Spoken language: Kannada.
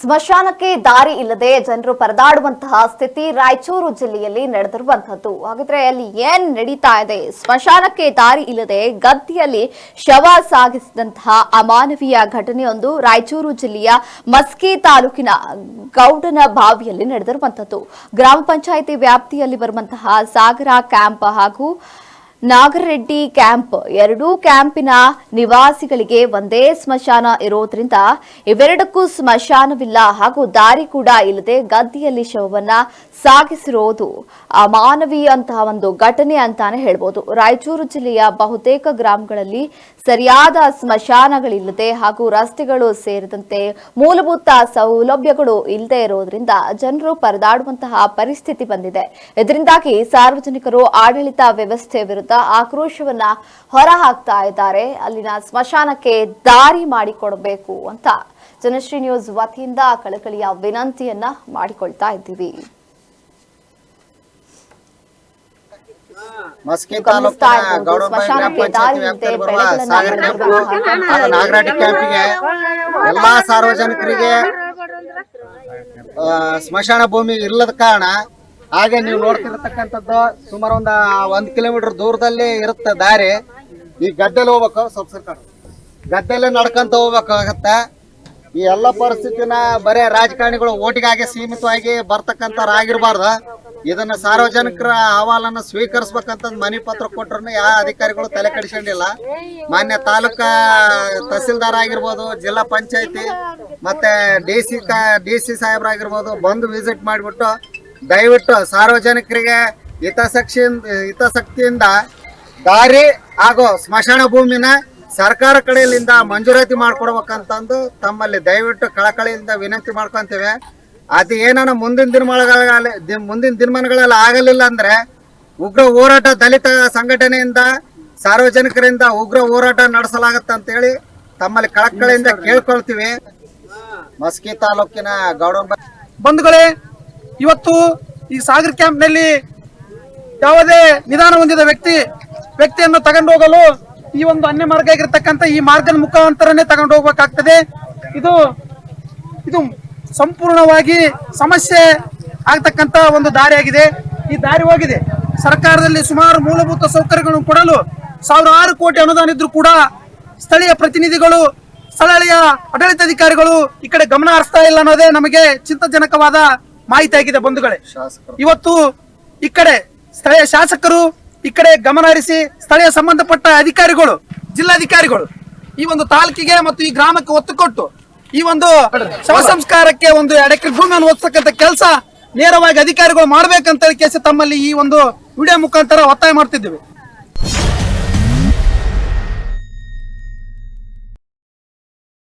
ಸ್ಮಶಾನಕ್ಕೆ ದಾರಿ ಇಲ್ಲದೆ ಜನರು ಪರದಾಡುವಂತಹ ಸ್ಥಿತಿ ರಾಯಚೂರು ಜಿಲ್ಲೆಯಲ್ಲಿ ನಡೆದಿರುವಂತಹದ್ದು ಹಾಗಿದ್ರೆ ಅಲ್ಲಿ ಏನ್ ನಡೀತಾ ಇದೆ? ಸ್ಮಶಾನಕ್ಕೆ ದಾರಿ ಇಲ್ಲದೆ ಗದ್ದೆಯಲ್ಲಿ ಶವ ಸಾಗಿಸಿದಂತಹ ಅಮಾನವೀಯ ಘಟನೆಯೊಂದು ರಾಯಚೂರು ಜಿಲ್ಲೆಯ ಮಸ್ಕಿ ತಾಲೂಕಿನ ಗೌಡನ ಬಾವಿಯಲ್ಲಿ ನಡೆದಿರುವಂತಹದ್ದು ಗ್ರಾಮ ಪಂಚಾಯಿತಿ ವ್ಯಾಪ್ತಿಯಲ್ಲಿ ಬರುವಂತಹ ಸಾಗರ ಕ್ಯಾಂಪ್ ಹಾಗೂ ನಾಗರೆಡ್ಡಿ ಕ್ಯಾಂಪ್. ಎರಡೂ ಕ್ಯಾಂಪಿನ ನಿವಾಸಿಗಳಿಗೆ ಒಂದೇ ಸ್ಮಶಾನ ಇರೋದ್ರಿಂದ ಇವೆರಡಕ್ಕೂ ಸ್ಮಶಾನವಿಲ್ಲ ಹಾಗೂ ದಾರಿ ಕೂಡ ಇಲ್ಲದೆ ಗದ್ದೆಯಲ್ಲಿ ಶವವನ್ನ ಸಾಗಿಸಿರೋದು ಅಮಾನವೀಯಂತಹ ಒಂದು ಘಟನೆ ಅಂತಾನೆ ಹೇಳ್ಬೋದು. ರಾಯಚೂರು ಜಿಲ್ಲೆಯ ಬಹುತೇಕ ಗ್ರಾಮಗಳಲ್ಲಿ ಸರಿಯಾದ ಸ್ಮಶಾನಗಳಿಲ್ಲದೆ ಹಾಗೂ ರಸ್ತೆಗಳು ಸೇರಿದಂತೆ ಮೂಲಭೂತ ಸೌಲಭ್ಯಗಳು ಇಲ್ಲದೆ ಇರೋದ್ರಿಂದ ಜನರು ಪರದಾಡುವಂತಹ ಪರಿಸ್ಥಿತಿ ಬಂದಿದೆ. ಇದರಿಂದಾಗಿ ಸಾರ್ವಜನಿಕರು ಆಡಳಿತ ವ್ಯವಸ್ಥೆ ವಿರುದ್ಧ ಆಕ್ರೋಶವನ್ನ ಹೊರಹಾಕ್ತಾ ಇದ್ದಾರೆ. ಅಲ್ಲಿನ ಸ್ಮಶಾನಕ್ಕೆ ದಾರಿ ಮಾಡಿಕೊಡಬೇಕು ಅಂತ ಜನಶ್ರೀ ನ್ಯೂಸ್ ವತಿಯಿಂದ ಕಳಕಳಿಯ ವಿನಂತಿಯನ್ನ ಮಾಡಿಕೊಳ್ತಾ ಇದ್ದೀವಿ. ಮಸ್ಕಿ ತಾಲೂಕಿನ ನಾಗರಾಟಿ ಕ್ಯಾಂಪಿಗೆ ಎಲ್ಲಾ ಸಾರ್ವಜನಿಕರಿಗೆ ಸ್ಮಶಾನ ಭೂಮಿ ಇಲ್ಲದ ಕಾರಣ ಹಾಗೆ ನೀವು ನೋಡ್ತಿರತಕ್ಕಂಥದ್ದು ಸುಮಾರು ಒಂದ ಒಂದ್ ಕಿಲೋಮೀಟರ್ ದೂರದಲ್ಲಿ ಇರುತ್ತೆ ದಾರಿ. ಈ ಗದ್ದೆಲಿ ಹೋಗ್ಬೇಕು, ಸ್ವಲ್ಪ ಸರ್ಕಾರ ಗದ್ದೆಲ್ಲೇ ನಡ್ಕೊಂತ ಹೋಗ್ಬೇಕಾಗತ್ತೆ. ಈ ಎಲ್ಲ ಪರಿಸ್ಥಿತಿನ ಬರೇ ರಾಜಕಾರಣಿಗಳು ಓಟಿಗಾಗಿ ಸೀಮಿತವಾಗಿ ಬರ್ತಕ್ಕಂಥವ್ರಾಗಿರ್ಬಾರ್ದು ಇದನ್ನ ಸಾರ್ವಜನಿಕರ ಅಹವಾಲನ್ನ ಸ್ವೀಕರಿಸ್ಬೇಕಂತ ಮನೆ ಪತ್ರ ಕೊಟ್ರು ಯಾವ ಅಧಿಕಾರಿಗಳು ತಲೆ ಕಡಿಸ್ಕೊಂಡಿಲ್ಲ. ಮಾನ್ಯ ತಾಲೂಕಾ ತಹಸೀಲ್ದಾರ್ ಆಗಿರ್ಬೋದು, ಜಿಲ್ಲಾ ಪಂಚಾಯತಿ, ಮತ್ತೆ ಡಿ ಸಿ ಡಿ ಸಿ ಸಾಹೇಬ್ರಾಗಿರ್ಬೋದು ಬಂದು ವಿಸಿಟ್ ಮಾಡಿಬಿಟ್ಟು ದಯವಿಟ್ಟು ಸಾರ್ವಜನಿಕರಿಗೆ ಹಿತಾಸಕ್ತಿಯಿಂದ ಹಿತಾಸಕ್ತಿಯಿಂದ ದಾರಿ ಹಾಗೂ ಸ್ಮಶಾನ ಭೂಮಿನ ಸರ್ಕಾರ ಕಡೆಯಿಂದ ಮಂಜೂರಾತಿ ಮಾಡಿಕೊಡ್ಬೇಕಂತಂದು ತಮ್ಮಲ್ಲಿ ದಯವಿಟ್ಟು ಕಳಕಳಿಯಿಂದ ವಿನಂತಿ ಮಾಡ್ಕೊತೇವೆ. ಅದು ಏನಾನ ಮುಂದಿನ ದಿನಮಾನಗಳಲ್ಲಿ ಮುಂದಿನ ದಿನಮಾನಗಳಲ್ಲಿ ಆಗಲಿಲ್ಲ ಅಂದರೆ ಉಗ್ರ ಹೋರಾಟ ದಲಿತ ಸಂಘಟನೆಯಿಂದ ಸಾರ್ವಜನಿಕರಿಂದ ಉಗ್ರ ಹೋರಾಟ ನಡೆಸಲಾಗತ್ತೆ ಅಂತೇಳಿ ತಮ್ಮಲ್ಲಿ ಕಳಕಳಿಯಿಂದ ಕೇಳ್ಕೊಳ್ತೀವಿ. ಮಸ್ಕಿ ತಾಲೂಕಿನ ಗೌಡಂಬ ಬಂಧುಗಳೇ ಇವತ್ತು ಈ ಸಾಗರ್ ಕ್ಯಾಂಪ್ನಲ್ಲಿ ಯಾವುದೇ ನಿಧಾನ ಹೊಂದಿದ ವ್ಯಕ್ತಿ, ವ್ಯಕ್ತಿಯನ್ನು ತಗೊಂಡು ಹೋಗಲು ಈ ಒಂದು ಅನ್ಯ ಮಾರ್ಗ ಆಗಿರ್ತಕ್ಕಂಥ ಈ ಮಾರ್ಗದ ಮುಖಾಂತರನೇ ತಗೊಂಡು ಹೋಗ್ಬೇಕಾಗ್ತದೆ. ಇದು ಇದು ಸಂಪೂರ್ಣವಾಗಿ ಸಮಸ್ಯೆ ಆಗ್ತಕ್ಕಂಥ ಒಂದು ದಾರಿಯಾಗಿದೆ ಈ ದಾರಿ ಹೋಗಿದೆ. ಸರ್ಕಾರದಲ್ಲಿ ಸುಮಾರು ಮೂಲಭೂತ ಸೌಕರ್ಯಗಳನ್ನು ಕೊಡಲು ಸಾವಿರಾರು ಕೋಟಿ ಅನುದಾನ ಇದ್ರೂ ಕೂಡ ಸ್ಥಳೀಯ ಪ್ರತಿನಿಧಿಗಳು, ಸ್ಥಳೀಯ ಆಡಳಿತಾಧಿಕಾರಿಗಳು ಈ ಕಡೆ ಗಮನ ಹರಿಸ್ತಾ ಇಲ್ಲ ಅನ್ನೋದೇ ನಮಗೆ ಚಿಂತಾಜನಕವಾದ ಮಾಹಿತಿ ಆಗಿದೆ ಬಂಧುಗಳೇ. ಇವತ್ತು ಈ ಕಡೆ ಸ್ಥಳೀಯ ಶಾಸಕರು ಈ ಕಡೆ ಗಮನ ಹರಿಸಿ ಸ್ಥಳೀಯ ಸಂಬಂಧಪಟ್ಟ ಅಧಿಕಾರಿಗಳು ಜಿಲ್ಲಾಧಿಕಾರಿಗಳು ಈ ಒಂದು ತಾಲೂಕಿಗೆ ಮತ್ತು ಈ ಗ್ರಾಮಕ್ಕೆ ಒತ್ತು ಕೊಟ್ಟು ಈ ಒಂದು ಶವ ಸಂಸ್ಕಾರಕ್ಕೆ ಒಂದು ಎಡಕ್ಕೆ ಭೂಮಿಯನ್ನು ಒತ್ತಕ್ಕಂತ ಕೆಲಸ ನೇರವಾಗಿ ಅಧಿಕಾರಿಗಳು ಮಾಡ್ಬೇಕಂತ ಕೇಸ ತಮ್ಮಲ್ಲಿ ಈ ಒಂದು ವಿಡಿಯೋ ಮುಖಾಂತರ ಒತ್ತಾಯ ಮಾಡ್ತಿದ್ದೇವೆ.